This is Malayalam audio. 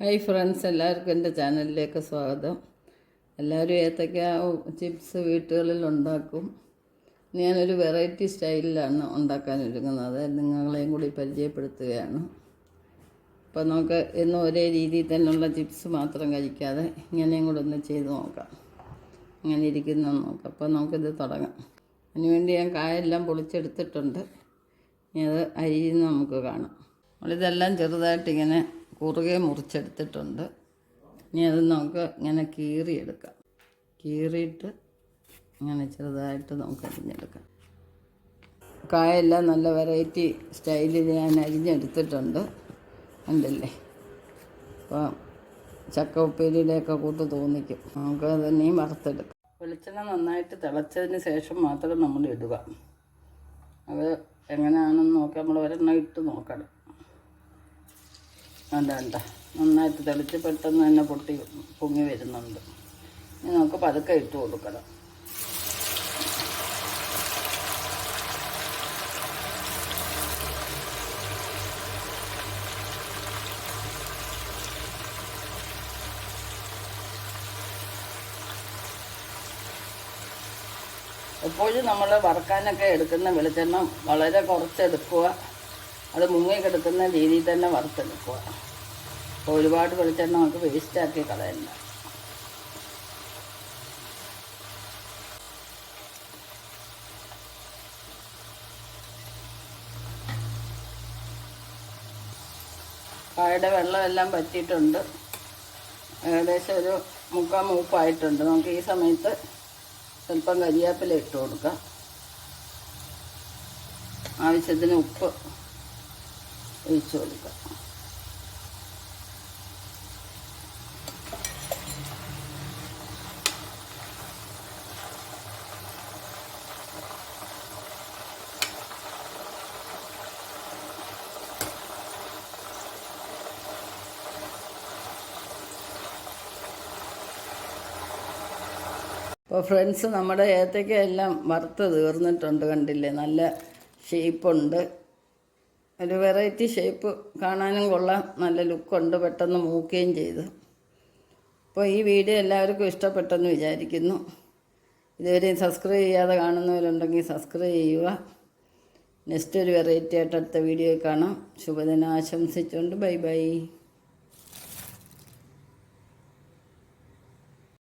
ഹായ് ഫ്രണ്ട്സ് എല്ലാവർക്കും എന്റെ ചാനലിലേക്ക് സ്വാഗതം. എല്ലാവരും ഏത്തക്ക ചിപ്സ് വീട്ടുകളിൽ ഉണ്ടാക്കും. ഞാനൊരു വെറൈറ്റി സ്റ്റൈലിലാണ് ഉണ്ടാക്കാൻ ഒരുങ്ങുന്നത്. നിങ്ങളെയും കൂടി പരിചയപ്പെടുത്തുകയാണ്. അപ്പോൾ നമുക്ക് എന്നും ഒരേ രീതിയിൽ തന്നെയുള്ള ചിപ്സ് മാത്രം കഴിക്കാതെ ഇങ്ങനെയും കൂടെ ഒന്ന് ചെയ്ത് നോക്കാം. ഇങ്ങനെ ഇരിക്കുന്ന നോക്കാം. അപ്പോൾ നമുക്കിത് തുടങ്ങാം. അതിനുവേണ്ടി ഞാൻ കായെല്ലാം പൊളിച്ചെടുത്തിട്ടുണ്ട്. ഇനി അത് അരിയുന്ന നമുക്ക് കാണാം. നമ്മളിതെല്ലാം ചെറുതായിട്ടിങ്ങനെ കുറുകെ മുറിച്ചെടുത്തിട്ടുണ്ട്. ഇനി അത് നമുക്ക് ഇങ്ങനെ കീറിയെടുക്കാം. കീറിയിട്ട് ഇങ്ങനെ ചെറുതായിട്ട് നമുക്ക് അരിഞ്ഞെടുക്കാം. കായെല്ലാം നല്ല വെറൈറ്റി സ്റ്റൈലിൽ ഞാൻ അരിഞ്ഞെടുത്തിട്ടുണ്ട്. ഉണ്ടല്ലേ അപ്പം ചക്ക ഉപ്പേരിയുടെയൊക്കെ കൂട്ട് തോന്നിക്കും. നമുക്ക് തന്നെയും വറുത്തെടുക്കാം. വെളിച്ചെണ്ണ നന്നായിട്ട് തിളച്ചതിന് ശേഷം മാത്രം നമ്മൾ ഇടുക. അത് എങ്ങനെയാണെന്ന് നോക്കാം നമ്മൾ ഒരെണ്ണം ഇട്ട് നോക്കണം. വേണ്ട വേണ്ട. നന്നായിട്ട് തെളിച്ച് പെട്ടെന്ന് തന്നെ പൊട്ടി പൊങ്ങി വരുന്നുണ്ട്. ഇനി നമുക്ക് പതുക്കെ ഇട്ട് കൊടുക്കണം. എപ്പോഴും നമ്മൾ വറക്കാനൊക്കെ എടുക്കുന്ന വെളിച്ചെണ്ണ വളരെ കുറച്ചെടുക്കുക. അത് മുങ്ങി കിടക്കുന്ന രീതിയിൽ തന്നെ വറുത്തെടുക്കുക. അപ്പോൾ ഒരുപാട് വെളിച്ചെണ്ണ നമുക്ക് വേസ്റ്റാക്കി കളയണ്ട. കായയുടെ വെള്ളമെല്ലാം പറ്റിയിട്ടുണ്ട്. ഏകദേശം ഒരു മുക്കാൽ മൂപ്പായിട്ടുണ്ട്. നമുക്ക് ഈ സമയത്ത് സ്വല്പം കരിയാപ്പില ഇട്ട് കൊടുക്കാം. ആവശ്യത്തിന് ഉപ്പ് ഒഴിച്ചു കൊടുക്കുക. അപ്പോൾ ഫ്രണ്ട്സ് നമ്മുടെ ഏത്തയ്ക്ക എല്ലാം വറുത്ത് തീർന്നിട്ടുണ്ട് കണ്ടില്ലേ? നല്ല ഷേപ്പുണ്ട് ഒരു വെറൈറ്റി ഷേപ്പ് കാണാനും കൊള്ളാം. നല്ല ലുക്കുണ്ട് പെട്ടെന്ന് മൂക്കുകയും ചെയ്തു. അപ്പോൾ ഈ വീഡിയോ എല്ലാവർക്കും ഇഷ്ടപ്പെട്ടെന്ന് വിചാരിക്കുന്നു. ഇതുവരെയും സബ്സ്ക്രൈബ് ചെയ്യാതെ കാണുന്നവരുണ്ടെങ്കിൽ സബ്സ്ക്രൈബ് ചെയ്യുക. നെക്സ്റ്റ് ഒരു വെറൈറ്റി ആയിട്ട് അടുത്ത വീഡിയോ കാണാം. ശുഭദിനം. ആശംസിച്ചുകൊണ്ട് ബൈ ബൈ.